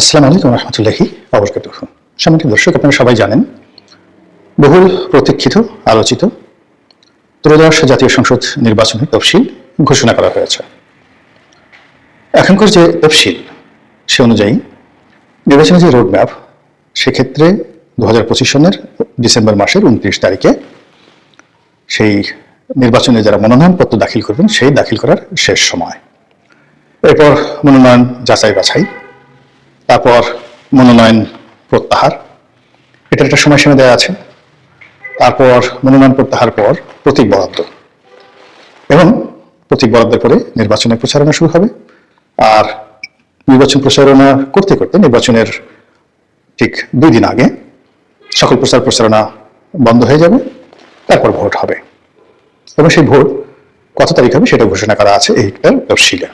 আসসালামু আলাইকুম রহমতুল্লাহি আবরকাত সম্মানিত দর্শক, আপনারা সবাই জানেন, বহুল প্রতীক্ষিত, আলোচিত ত্রয়োদশ জাতীয় সংসদ নির্বাচনের তফসিল ঘোষণা করা হয়েছে। এখনকার যে তফসিল, সে অনুযায়ী নির্বাচনের যে রোডম্যাপ, সেক্ষেত্রে দু হাজার পঁচিশ সনের ডিসেম্বর মাসের উনত্রিশ তারিখে সেই নির্বাচনে যারা মনোনয়নপত্র দাখিল করবেন, সেই দাখিল করার শেষ সময়। এরপর মনোনয়ন যাচাই বাছাই তারপর মনোনয়ন প্রত্যাহার। এটার একটা সময়সীমা দেওয়া আছে। তারপর মনোনয়ন প্রত্যাহার পর প্রতীক বরাদ্দ। এবং প্রতীক বরাদ্দের পরে নির্বাচনের প্রচারণা শুরু হবে। আর নির্বাচন প্রচারণা করতে করতে নির্বাচনের ঠিক দুই দিন আগে সকল প্রচার প্রচারণা বন্ধ হয়ে যাবে। তারপর ভোট হবে। এবং সেই ভোট কত তারিখ হবে সেটা ঘোষণা করা আছে এইটার তফসিলে।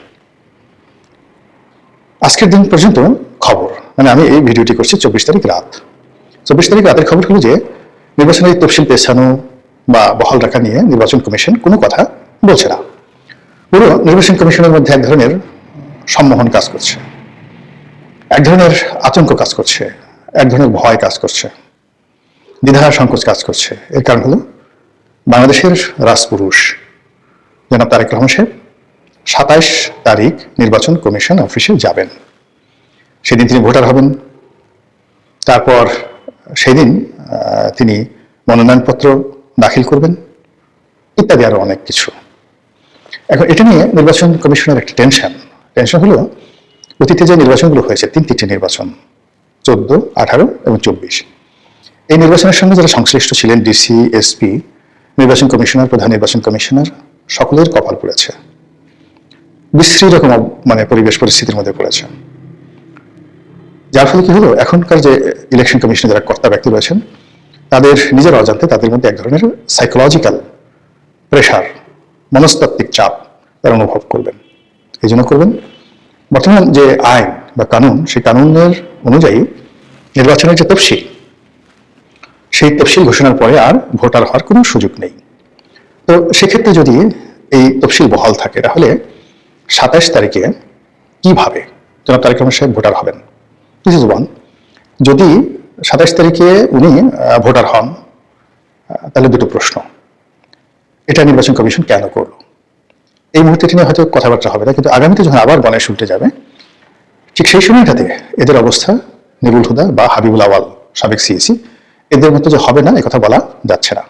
আজকের দিন পর্যন্ত খবর। মানে আমি এই ভিডিওটি করছি চব্বিশ তারিখ রাত। চব্বিশ তারিখ রাতের খবর হলো যে নির্বাচনের তফসিল পেছানো বা বহাল রাখা নিয়ে নির্বাচন কমিশন কোনো কথা বলছে না। পুরো নির্বাচন কমিশনের মধ্যে এক ধরনের সম্মোহন কাজ করছে। এক ধরনের আতঙ্ক কাজ করছে। এক ধরনের ভয় কাজ করছে। দ্বিধা সংকোচ কাজ করছে। এর কারণ হলো বাংলাদেশের রাজপুরুষ। জনাব তারেক রহমান সাহেব সাতাইশ তারিখ নির্বাচন কমিশন অফিসে যাবেন। সেদিন তিনি ভোটার হবেন। তারপর সেদিন তিনি মনোনয়নপত্র দাখিল করবেন, ইত্যাদি আরও অনেক কিছু। এখন এটা নিয়ে নির্বাচন কমিশনের একটা টেনশন। টেনশন হলো, অতীতে যে নির্বাচনগুলো হয়েছে তিন তিনটি নির্বাচন, চোদ্দ, আঠারো এবং চব্বিশ, এই নির্বাচনের সঙ্গে যারা সংশ্লিষ্ট ছিলেন, ডিসি, এসপি, নির্বাচন কমিশনার, প্রধান নির্বাচন কমিশনার, সকলের কপাল পড়েছে। বিশ্রী রকম মানে পরিবেশ পরিস্থিতির মধ্যে পড়েছে। যার ফলে কি হলো? এখনকার যে ইলেকশন কমিশনে যারা কর্তা ব্যক্তি রয়েছেন, তাদের নিজের অজান্তে তাদের মধ্যে এক ধরনের সাইকোলজিক্যাল প্রেশার মনস্তাত্ত্বিক চাপ তারা অনুভব করবেন। এই জন্য করবেন। বর্তমান যে আইন বা কানুন, সেই কানুনের অনুযায়ী নির্বাচনের যে তফসিল, সেই তফসিল ঘোষণার পরে আর ভোটার হওয়ার কোনো সুযোগ নেই। তো সেক্ষেত্রে যদি এই তফসিল বহাল থাকে, তাহলে সাতাশ তারিখে কীভাবে জনাব তারেক রহমান সাহেব ভোটার হবেন? দিস ইজ ওয়ান যদি সাতাশ তারিখে উনি ভোটার হন তাহলে দুটো প্রশ্ন। এটা নির্বাচন কমিশন কেন করল? এই মুহূর্তে নিয়ে হয়তো কথাবার্তা হবে না, কিন্তু আগামীতে যখন আবার গণেশ উল্টে যাবে, ঠিক সেই সময়টাতে এদের অবস্থা নিবুল হুদা বা হাবিবুল আওয়াল, সাবেক সিএসি এদের মতো যে হবে না কথা বলা যাচ্ছে না।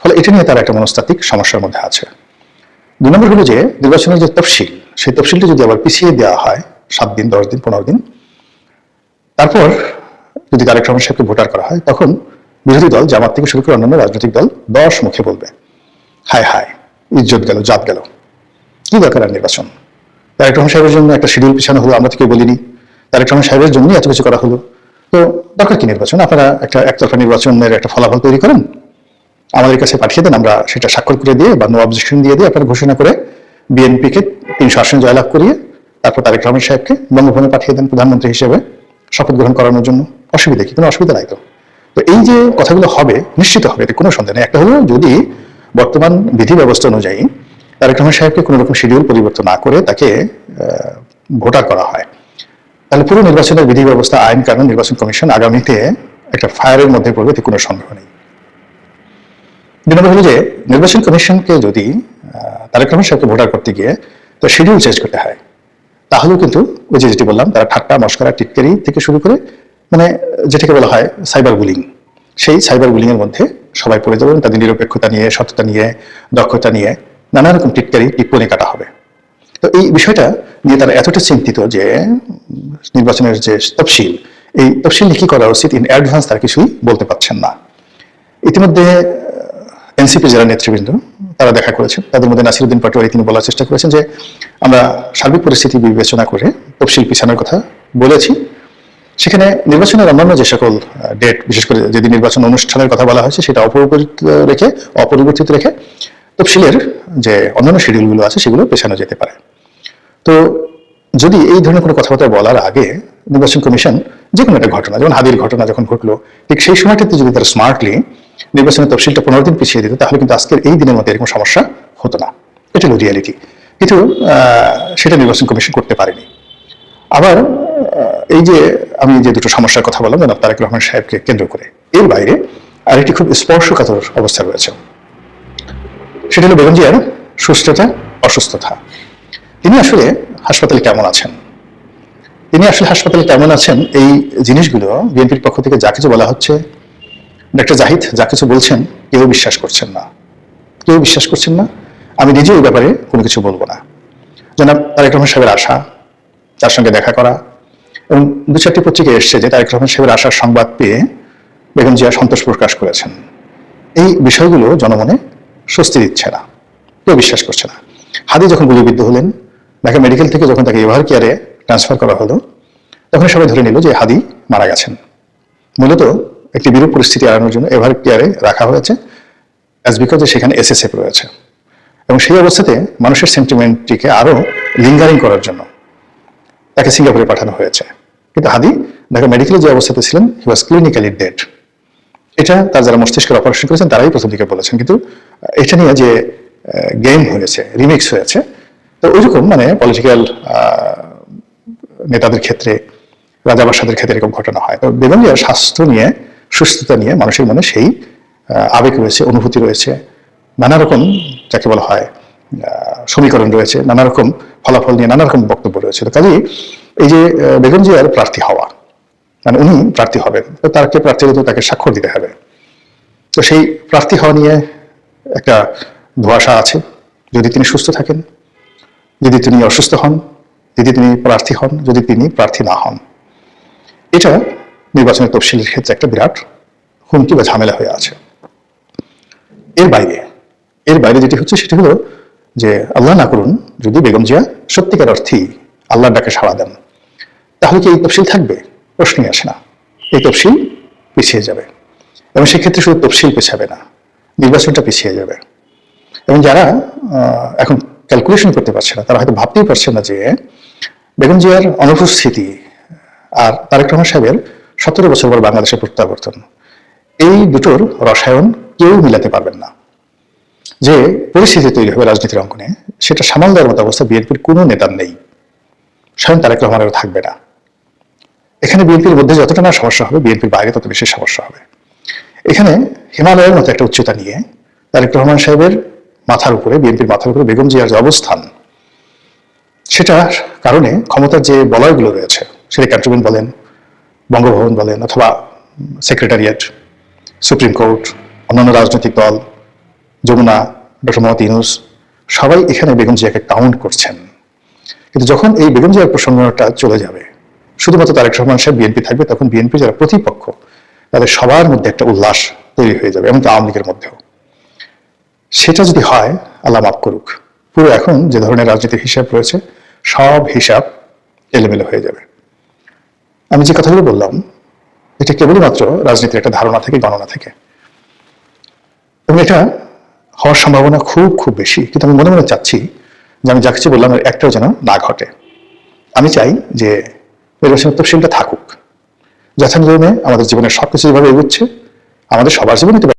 ফলে এটা নিয়ে তারা একটা মনস্তাত্ত্বিক সমস্যার মধ্যে আছে। দুই নম্বর হলো যে, নির্বাচনের যে তফসিল, সেই তফসিলটা যদি আবার পিছিয়ে দেওয়া হয়, সাত দিন, দশ দিন, পনেরো দিন তারপর যদি তারেক রহমান সাহেবকে ভোটার করা হয়, তখন বিরোধী দল, জামাত থেকে শুরু করে অন্যান্য রাজনৈতিক দল দশ মুখে বলবে, হায় হায়, ইজ্জত গেল, জাত গেল। কি দরকার আর নির্বাচন? তারেক রহমান সাহেবের জন্য একটা শিডিউল পিছানো হলো, আমরা কেউ বলিনি। তারেক রহমান সাহেবের জন্যই এত কিছু করা হলো। তো দরকার কি নির্বাচন? আপনারা একটা একতরফা নির্বাচনের একটা ফলাফল তৈরি করেন। আমাদের কাছে পাঠিয়ে দেন, আমরা সেটা স্বাক্ষর করে দিয়ে বা নো অবজেকশন দিয়ে দিয়ে আপনারা ঘোষণা করে বিএনপিকে তিনশো আসন জয়লাভ করিয়ে তারপর তারেক রহমান সাহেবকে বঙ্গভবনে পাঠিয়ে দেন প্রধানমন্ত্রী হিসেবে। শপথ গ্রহণ করানোর জন্য অসুবিধা কি? কোনো অসুবিধা নাই তো? তো এই যে কথাগুলো হবে, নিশ্চিত হবে, এতে কোনো সন্দেহ নেই। একটা হলো যদি বর্তমান বিধি ব্যবস্থা অনুযায়ী তারেক রহমান সাহেবকে কোনো রকম শিডিউল পরিবর্তন না করে তাকে ভোটার করা হয়, তাহলে পুরো নির্বাচনের বিধি ব্যবস্থা, আইন কানুন, নির্বাচন কমিশন আগামীতে একটা ফায়ারের মধ্যে পড়বে, এতে কোনো সন্দেহ নেই। নম্বর হলো যে, নির্বাচন কমিশনকে যদি তারেক রহমান সাহেবকে ভোটার করতে গিয়ে তো শিডিউল চেঞ্জ করতে হয় তাহলেও কিন্তু ওই যে যেটি বললাম, তারা ঠাট্টা, মস্করা, টিটকারি থেকে শুরু করে মানে যেটাকে বলা হয় সাইবার বুলিং সেই সাইবার বুলিং এর মধ্যে সবাই পড়ে যাবেন তাদের নিরপেক্ষতা নিয়ে, সততা নিয়ে, দক্ষতা নিয়ে নানা রকম টিটকারি টিপ্পনি কাটা হবে। তো এই বিষয়টা নিয়ে তারা এতটা চিন্তিত যে নির্বাচনের যে তফসিল, এই তফসিল নিয়ে কি করা উচিত? ইন অ্যাডভান্স তারা কিছুই বলতে পারছেন না। ইতিমধ্যে এনসিপি যারা নেতৃবৃন্দ, তারা দেখা করেছেন তাদের মধ্যে নাসিরুদ্দিন পাটোয়ারি তিনি বলার চেষ্টা করেছেন যে, আমরা সার্বিক পরিস্থিতি বিবেচনা করে তফসিল পিছানোর কথা বলেছি। সেখানে নির্বাচনের অন্যান্য যে সকল ডেট বিশেষ করে যেদিন নির্বাচন অনুষ্ঠানের কথা বলা হয়েছে সেটা অপরিবর্তিত রেখে অপরিবর্তিত রেখে তফসিলের যে অন্যান্য শিডিউলগুলো আছে, সেগুলো পেছানো যেতে পারে। তো যদি এই ধরনের কোনো কথাবার্তা বলার আগে নির্বাচন কমিশন যে কোনো একটা ঘটনা, যেমন হাদির ঘটনা যখন ঘটলো, ঠিক সেই সময়টাতে যদি তারা স্মার্টলি নির্বাচনের তফসিলটা পনেরো দিন পিছিয়ে দিত, তাহলে কিন্তু আজকের এই দিনের মধ্যে এরকম সমস্যা হতো না। এটা হলো রিয়ালিটি কিন্তু সেটা নির্বাচন কমিশন করতে পারেনি। আবার এই যে আমি যে দুটো সমস্যার কথা বললাম, জনাব তারেক রহমান সাহেবকে কেন্দ্র করে, এর বাইরে আরেকটি খুব স্পর্শকাতর অবস্থা রয়েছে। সেটা হলো বেগম জিয়ার সুস্থতা, অসুস্থতা। তিনি আসলে হাসপাতালে কেমন আছেন? তিনি আসলে হাসপাতালে কেমন আছেন? এই জিনিসগুলো বিএনপির পক্ষ থেকে যা কিছু বলা হচ্ছে ডক্টর জাহিদ যা কিছু বলছেন, কেউ বিশ্বাস করছেন না। কেউ বিশ্বাস করছেন না। আমি নিজে ওই ব্যাপারে কোনো কিছু বলব না। জনাব তারেক রহমান সাহেবের আশা, তার সঙ্গে দেখা করা এবং দু চারটি পত্রিকায় এসছে যে তারেক রহমান সাহেবের আশার সংবাদ পেয়ে বেগম জিয়া সন্তোষ প্রকাশ করেছেন। এই বিষয়গুলো জনমনে স্বস্তি দিচ্ছে না। কেউ বিশ্বাস করছে না। হাদি যখন গুলিবিদ্ধ হলেন, ঢাকা মেডিকেল থেকে যখন তাকে এভার কেয়ারে ট্রান্সফার করা হলো, তখন সবাই ধরে নিল যে হাদি মারা গেছেন। মূলত একটি বিরূপ পরিস্থিতি এড়ানোর জন্য এভার কেয়ারে রাখা হয়েছে অ্যাজ বিকজ সেখানে এসএসএফ রয়েছে। এবং সেই অবস্থাতে মানুষের সেন্টিমেন্টটিকে আরও লিঙ্গারিং করার জন্য তাকে সিঙ্গাপুরে পাঠানো হয়েছে। কিন্তু হাদি, ঢাকা মেডিকেলে যে অবস্থাতে ছিলেন হি ওয়াজ ক্লিনিক্যালি ডেড এটা তার যারা মস্তিষ্কের অপারেশন করেছেন, তারাই প্রথম দিকে বলেছেন। কিন্তু এটা নিয়ে যে গেম হয়েছে রিমিক্স হয়েছে, তো ওইরকম মানে পলিটিক্যাল নেতাদের ক্ষেত্রে রাজাবাসাদের ক্ষেত্রে এরকম ঘটনা হয়। তো বেগম স্বাস্থ্য নিয়ে সুস্থতা নিয়ে মানুষের মনে সেই আবেগ রয়েছে, অনুভূতি রয়েছে। নানা রকম যাকে বলা হয় সমীকরণ রয়েছে, নানা রকম ফলাফল নিয়ে নানা রকম বক্তব্য রয়েছে। কাজেই এই যে বেগম জিয়ার প্রার্থী হওয়া মানে উনি প্রার্থী হবেন, তো তাকে প্রার্থী হতে তাকে স্বাক্ষর দিতে হবে? তো সেই প্রার্থী হওয়া নিয়ে একটা ধোয়াশা আছে। যদি তিনি সুস্থ থাকেন, যদি তিনি অসুস্থ হন, যদি তিনি প্রার্থী হন, যদি তিনি প্রার্থী না হন। এটা নির্বাচনের তফসিলের ক্ষেত্রে একটা বিরাট হুমকি বা ঝামেলা হয়ে আছে। এর বাইরে এর বাইরে যেটি হচ্ছে সেটি হলো যে আল্লাহ না করুন, যদি বেগম জিয়া সত্যিকার অর্থেই আল্লাহর ডাকে সাড়া দেন, তাহলে কি এই তফসিল থাকবে? প্রশ্নই আসে না। এই তফসিল পিছিয়ে যাবে এবং সেক্ষেত্রে শুধু তফসিল পেছাবে না, নির্বাচনটা পিছিয়ে যাবে। এবং যারা এখন ক্যালকুলেশন করতে পারছে না, তারা হয়তো ভাবতেই পারছে না যে বেগম জিয়ার অনুপস্থিতি আর তারেক রহমান সাহেবের সতেরো বছর পর বাংলাদেশে প্রত্যাবর্তন। এই দুটোর রসায়ন কেউ মিলাতে পারবেন না। যে পরিস্থিতি তৈরি হবে রাজনীতির অঙ্গনে, সেটা সামাল দেওয়ার মতো অবস্থা বিএনপির কোনো নেতার নেই। স্বয়ং তারেক রহমানেরও থাকবে না। এখানে বিএনপির মধ্যে যতটা না সমস্যা হবে, বিএনপির বাইরে তত বেশি সমস্যা হবে। এখানে হিমালয়ের মতো একটা উচ্চতা নিয়ে তারেক রহমান সাহেবের মাথার উপরে, বিএনপির মাথার উপরে বেগম জিয়ার যে অবস্থান, সেটার কারণে ক্ষমতার যে বলয়গুলো রয়েছে সেটা ক্যান্টনমেন্ট বলেন বঙ্গভবন বলেন অথবা সেক্রেটারিয়েট, সুপ্রিম কোর্ট, অন্যান্য রাজনৈতিক দল, যমুনা, ডক্টর মোহাম্মদ ইউনুস, সবাই এখানে বেগম জিয়াকে কাউন্ট করছেন। কিন্তু যখন এই বেগম জিয়ার প্রসঙ্গটা চলে যাবে, শুধুমাত্র তারেক রহমান সাহেব বিএনপি থাকবে, তখন বিএনপি যারা প্রতিপক্ষ, তাদের সবার মধ্যে একটা উল্লাস তৈরি হয়ে যাবে, এমনকি আওয়ামী লীগের মধ্যেও। সেটা যদি হয়, আল্লাহ মাফ করুক, পুরো এখন যে ধরনের রাজনীতির হিসাব রয়েছে, সব হিসাব এলোমেলো হয়ে যাবে। আমি যে কথাগুলো বললাম, এটা কেবলমাত্র রাজনীতির একটা ধারণা থেকে, গণনা থেকে। এবং এটা হওয়ার সম্ভাবনা খুব খুব বেশি। কিন্তু আমি মনে মনে চাচ্ছি যে আমি যা কিছু বললাম একটাও যেন না ঘটে। আমি চাই যে নির্বাচন তফসিলটা থাকুক। যথানিয়মে আমাদের জীবনের সবকিছু যেভাবে এগোচ্ছে, আমাদের সবার জীবনে